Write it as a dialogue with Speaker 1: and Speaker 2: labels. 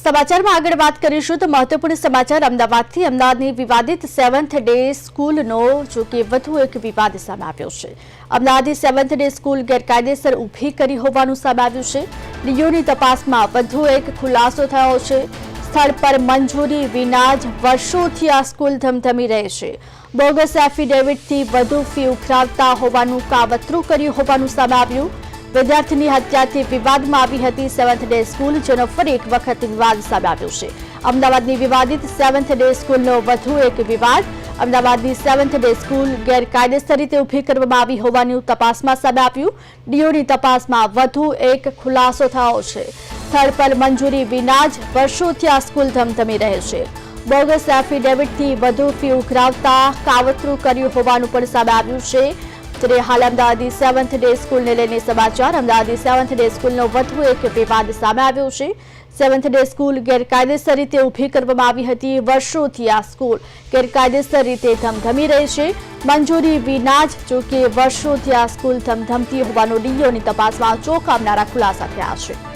Speaker 1: સમાચારમાં આગળ વાત કરીશું તો મહત્વપૂર્ણ સમાચાર અમદાવાદથી. અમદાવાદની વિવાદિત સેવન્થ ડે સ્કૂલનો, જો કે વધુ એક વિવાદ સામે આવ્યો છે. અમદાવાદની સેવન્થ ડે સ્કૂલ ગેરકાયદેસર ઊભી કરી હોવાનું સામે આવ્યું છે. ડીઓની તપાસમાં વધુ એક ખુલાસો થયો છે. સ્થળ પર મંજૂરી વિના જ વર્ષોથી આ સ્કૂલ ધમધમી રહે છે. બોગસ એફિડેવિટથી વધુ ફી ઉઘરાવતા હોવાનું કાવતરું કર્યું હોવાનું સામે આવ્યું. વિદ્યાર્થીની હત્યાથી વિવાદમાં આવી હતી સેવન્થ ડે સ્કૂલ જેનો ફરી એક વખત વિવાદ સામે આવ્યો છે. અમદાવાદની વિવાદિત સેવન્થ ડે સ્કૂલનો વધુ એક વિવાદ. અમદાવાદની સેવન્થ ડે સ્કૂલ ગેરકાયદેસર રીતે ઊભી કરવામાં આવી હોવાનું તપાસમાં સામે આવ્યું. ડીઓની તપાસમાં વધુ એક ખુલાસો થયો છે. સ્થળ પર મંજૂરી વિના જ વર્ષોથી આ સ્કૂલ ધમધમી રહે છે. બોગસ એફિડેવિટથી વધુ ફી ઉઘરાવતા કાવતરું કર્યું હોવાનું પણ સામે આવ્યું છે. ત્યારે હાલ અમદાવાદી સેવન્થ ડે સ્કૂલને લઈને સમાચાર. અમદાવાદી સેવન્થ ડે સ્કૂલનો વધુ એક વિવાદ સામે આવ્યો છે. સેવન્થ ડે સ્કૂલ ગેરકાયદેસર રીતે ઊભી કરવામાં આવી હતી વર્ષોથી આ સ્કૂલ ગેરકાયદેસર રીતે ધમધમી રહી છે. મંજૂરી વિના જ જોકે વર્ષોથી આ સ્કૂલ ધમધમતી હોવાનો ડીઓની તપાસમાં ચોંકાવનારા ખુલાસા થયા છે.